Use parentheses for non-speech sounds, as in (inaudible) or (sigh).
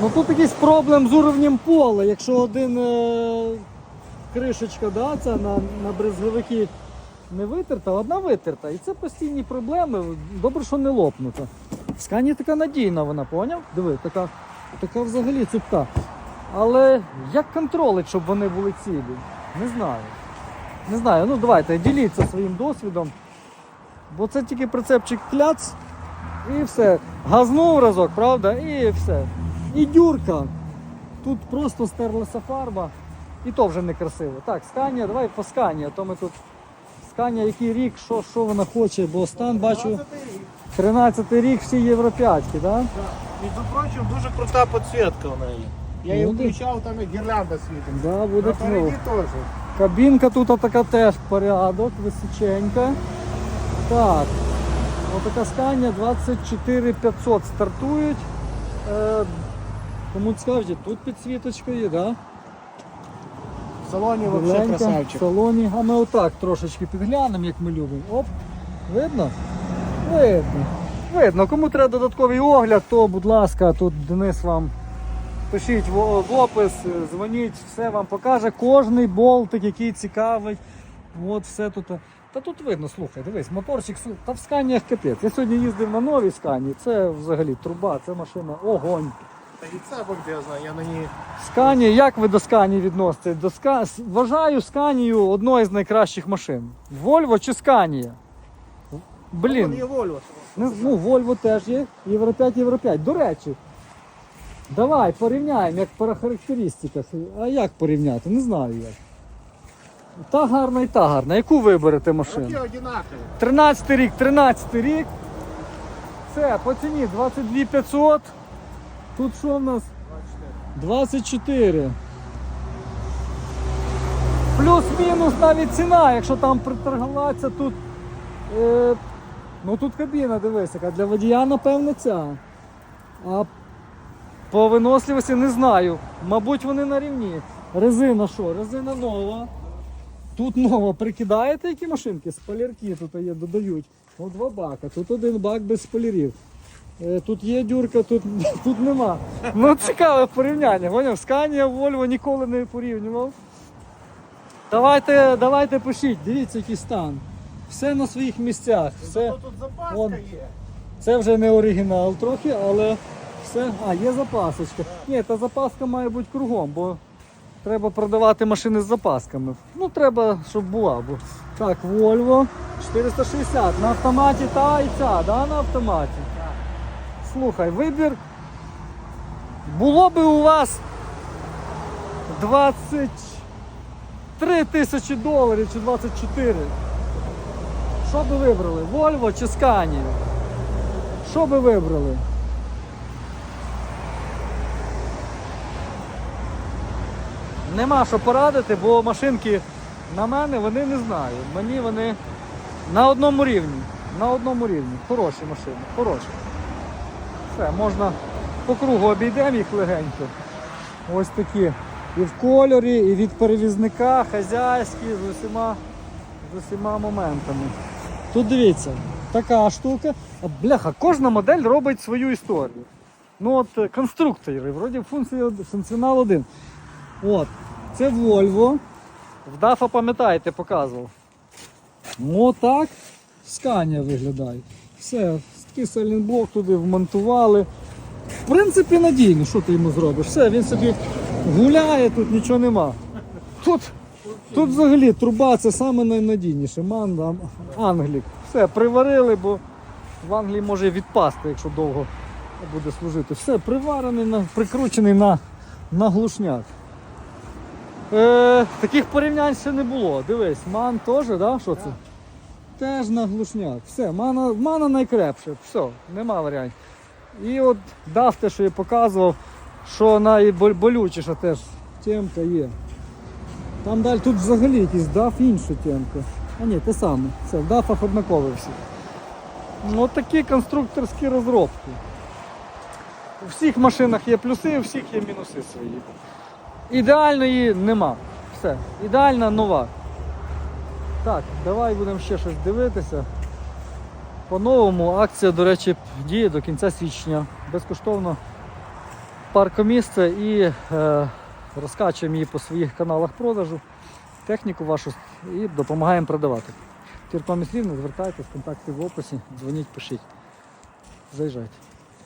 Ну тут якийсь проблем з уровнем пола. Якщо один е, кришечка да, ця на, на брезговики не витерта, одна витерта. І це постійні проблеми. Добре, що не лопнута. В скані така надійна вона, поняв? Диви, така, така взагалі цупка. Але як контролить, щоб вони були цілі? Не знаю. Не знаю. Ну давайте, діліться своїм досвідом. Бо це тільки прицепчик кляц і все. Газнув разок, правда? І все. І дюрка. Тут просто стерлася фарба. І то вже не красиво. Так, Сканія, давай по Скані, а то ми тут. Сканія, який рік, що, що вона хоче, бо стан бачу 13 рік всі євро 5, так? Да? Між прочим, дуже крута підсвітка в неї. Я її ти- включав, там і гірлянда світить. Да, буде круто. теж. Кабінка тут така теж порядок, височенька. Так, отака скання 24 500 стартують. Е, кому цікаво, тут підсвіточка є, да? В салоні взагалі Біленька, в красавчик. салоні. А ми отак трошечки підглянемо, як ми любимо. Оп, видно? Видно. Видно. Кому треба додатковий огляд, то, будь ласка, тут Денис вам пишіть в, в опис, дзвоніть, все вам покаже. Кожний болтик, який цікавить. От все тут. Та тут видно, слухай, дивись, моторчик, та в сканіях капець. Я сьогодні їздив на новій скані, це взагалі труба, це машина огонь. Та і це бомбезно, я на ній. Скані, як ви до Скані відноситесь? До Ска... Вважаю Сканію одною з найкращих машин. Вольво чи Сканія? Блін, є Volvo. не- ну Вольво теж є. Євро 5, Євро 5. До речі, давай порівняємо, як по характеристиках. А як порівняти? Не знаю як. Та гарна і та гарна. Яку виберете машину? Роки одинакові. 13 рік, 13 рік. Це по ціні 22 500. Тут що в нас? 24. Плюс-мінус навіть ціна, якщо там приторгуватися, тут. Е, ну тут кабіна, дивись, яка для водія, напевно, ця. А по виносливості не знаю. Мабуть, вони на рівні. Резина що? Резина нова. Тут нова. Прикидаєте, які машинки? Спалірки тут є, додають. Ну, два бака. Тут один бак без спалірів. Е, Тут є дюрка, тут, (laughs) тут нема. Ну цікаве порівняння. Поняв? Сканія, Вольво ніколи не порівнював. Давайте, давайте пишіть, дивіться, який стан. Все на своїх місцях. Все. Тут запаска Вон. є. Це вже не оригінал трохи, але все. А, є запасочка. Ні, та запаска має бути кругом, бо треба продавати машини з запасками. Ну, треба, щоб була. Бо... Так, Volvo 460. На автоматі та і ця, да, на автоматі. Слухай, вибір. Було би у вас 23 тисячі доларів чи 24. Що би вибрали? Volvo чи Scania? Що би вибрали? Нема що порадити, бо машинки на мене вони не знаю. Мені вони на одному рівні. На одному рівні. Хороші машини, хороші. Все, можна по кругу обійдемо їх легенько. Ось такі. І в кольорі, і від перевізника, хазяйські, з усіма, з усіма моментами. Тут дивіться, така штука. Бляха, кожна модель робить свою історію. Ну от е, конструктори, вроді функція, функціонал один. От, це Volvo. В DAF, пам'ятаєте, показував. Ну отак Scania виглядає. Все, такий сайлентблок туди вмонтували. В принципі, надійно, що ти йому зробиш? Все, він собі гуляє, тут нічого нема. Тут, тут взагалі труба це саме найнадійніше. Манда, Англік. Все, приварили, бо в Англії може відпасти, якщо довго буде служити. Все, приварений, прикручений на, на глушняк. Е, таких порівнянь ще не було. Дивись, ман теж, да? що це? Теж на глушняк. Все, мана, мана найкрепше. Все, нема варіантів. І от дав те, що я показував, що найболючіша теж темка є. Там далі тут взагалі якийсь дав інша темка. А ні, те саме. Це в дафах однакові всі. Ну, от такі конструкторські розробки. У всіх машинах є плюси, у всіх є мінуси свої. Ідеальної нема. Все. Ідеальна нова. Так, давай будемо ще щось дивитися. По-новому акція, до речі, діє до кінця січня. Безкоштовно паркомісце і е, розкачуємо її по своїх каналах продажу, техніку вашу і допомагаємо продавати. Тіркомість рівно, звертайтесь, контакти в описі, дзвоніть, пишіть. Заїжджайте.